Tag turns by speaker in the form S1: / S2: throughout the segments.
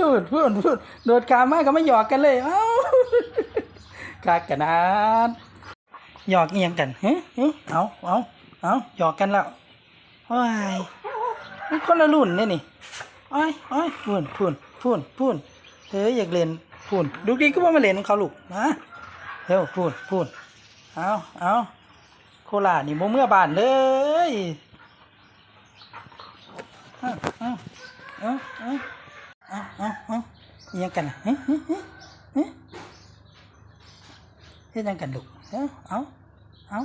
S1: พูดพูดพูดโดดกามมากก็ไม่หยอกกันเลยเอ้ากากกันนาดหยอกเอียงกันเฮ้เฮ้เอาเอาเอาหยอกกันแล้วว้ยมันคนละรุ่นเนี่ยนี่โอ้ยโอ้ยพูนพูนพูนพูนเฮ้ยอยากเล่นพูนดูดีก็ว่ามาเล่นของเขาลูกนะเร็วพูนพูนเอาเอาโครานี่โมเมื่อบานเลยเอาเอาเอาเอา เอาเอาเอาเอียงกันเฮ้ยเฮ้เฮ้เฮ้เฮ็ดหยังกันลูกเอาเอาเอา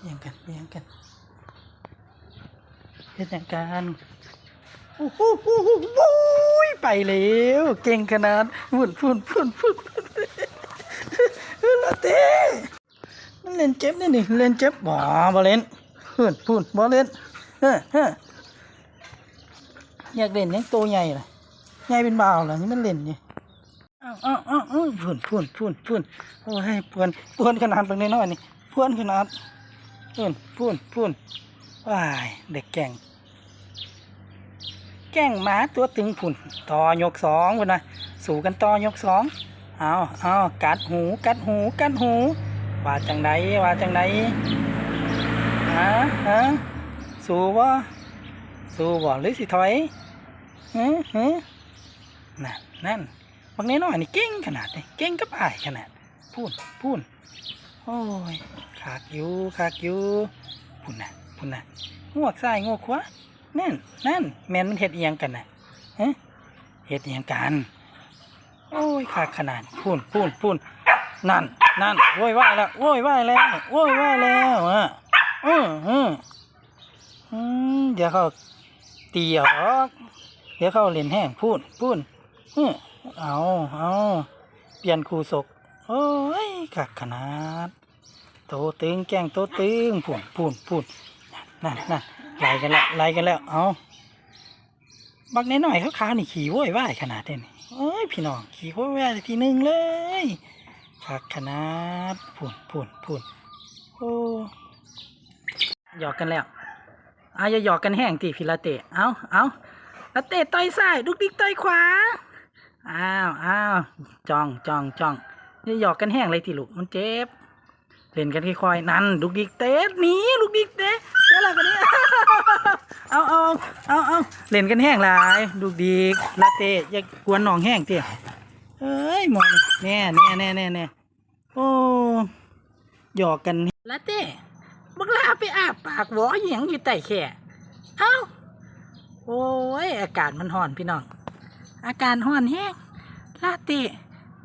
S1: เอียงกันเอียงกันเฮ็ดยังกันโอ้โหโอ้โหโอ้ยไปแล้วเก่งขนาดพุ่นพุ่นพุ่นพุ่นละเต้มันเล่นเจ็บนี่นี่เล่นเจ็บบ่บ่เล่นพุ่นพุ่นบ่เล่นเฮ้อเฮ้อ อยากเล่นยังโตใหญ่เล่ะใหญ่เป็นบ่าวล่ะนี่มันเล่นนี่อ้าวอ้าวอ้าวพุ่นพุ่นพุ่นพุ่นโอ้ยปวนปวนขนาดตรงนี้น้อยนี่ปวนขนาดพุ่นพุ่นพุ่นว้ายเด็กแก่ง แกล้งหมาตัวตึงผุ่นต่อยกสองพุ่นนะสู่กันต่อยกสองเอาเอากัดหูกัดหูกัดหูว่าจังไดว่าจังไดฮะฮะสู่บ่ สู่บ่หรือสิถอยฮะฮะนั่นนั่นบางนี้น้อยนี่เก่งขนาดนี้เก่งกับอ้ายขนาด พูนพูนโอ้ยขากอยู่ขากอยู่พุ่นน่ะพุ่นน่ะงวกซ้ายงวกขวานั่นนั่นแมนมันเห็ดอิหยังกันนะฮะเห็ดอิหยังกัน โอ้ยขาดขนาดพูนพูนพูนนั่นนั่นโว้ยว่ายแล้วโว้ยว่ายแล้วโว้ยว่ายแล้วอะอืมอืมอืมเดี๋ยวเขา ตีออกเดี๋ยวเข้าเล่นแห้งพูนพูนอืมเอาเอาเปลี่ยนคูศกโอ้ยขาดขนาด โตตึงแกล้งโตตึงพูนพูนพูนนั่นนั่นไล่กันแล้วไล่กันแล้วเอาบักน้อยๆเขาขาๆนี่ขี่ว้ยว่ายขนาดนี้นี่เอ้ยพี่น้องขี่ว้ยว่ายทีหนึ่งเลยคักขนาดพูนพูนพูนโอ้หยอกกันแล้ว อาอย่าหยอกกันแห้งตีพี่ลาเต้เอาเอาลาเต้ต่อยซ้ายดุกดิกต่อยขวาอ้าวอ้าวจ้องจ้องจ้องอย่าหยอกกันแห้งเลยทีลูกมันเจ็บเล่นกันค่อยๆนั่นลูกดิกเตะหนีลูกดิกเตะเดี๋ยวอะไรกันเนี่ยเอาเอาเอาเอาเล่นกันแห้งหลายลูกดิกลาเตะอย่ากวนหนองแห้งเตี้ยเอ้ยหมอนแน่แน่แน่แน่แน่โอ้หยอกกันลาเต้ บักลาไปอาบปากหวอเหยียงอยู่ใต้แค่เอ้า โอ้ย อากาศมันห่อนพี่น้อง อากาศห่อนแห้งลาเต้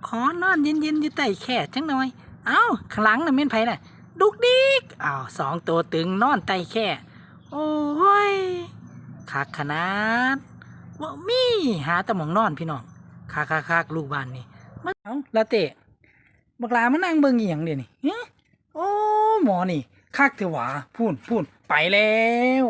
S1: ขอนอนเย็นๆอยู่ใต้แค่จังหน่อย เอ้าข้างหลังน่ะเม่นไผน่ะ ดุกดิกอ้าวสองตัวตึงนอนไตแค่ โอ้ยคักขนาดว่ามีหาตะหมองนอนพี่น้องคักคักคักลูกบ้านนี่มาเอ้าลาเต้บักลามานั่งเบิ่งอีหยังเดี๋ยวนี้โอ้หมอนี่ คักเถอหวาพูนพูนไปแล้ว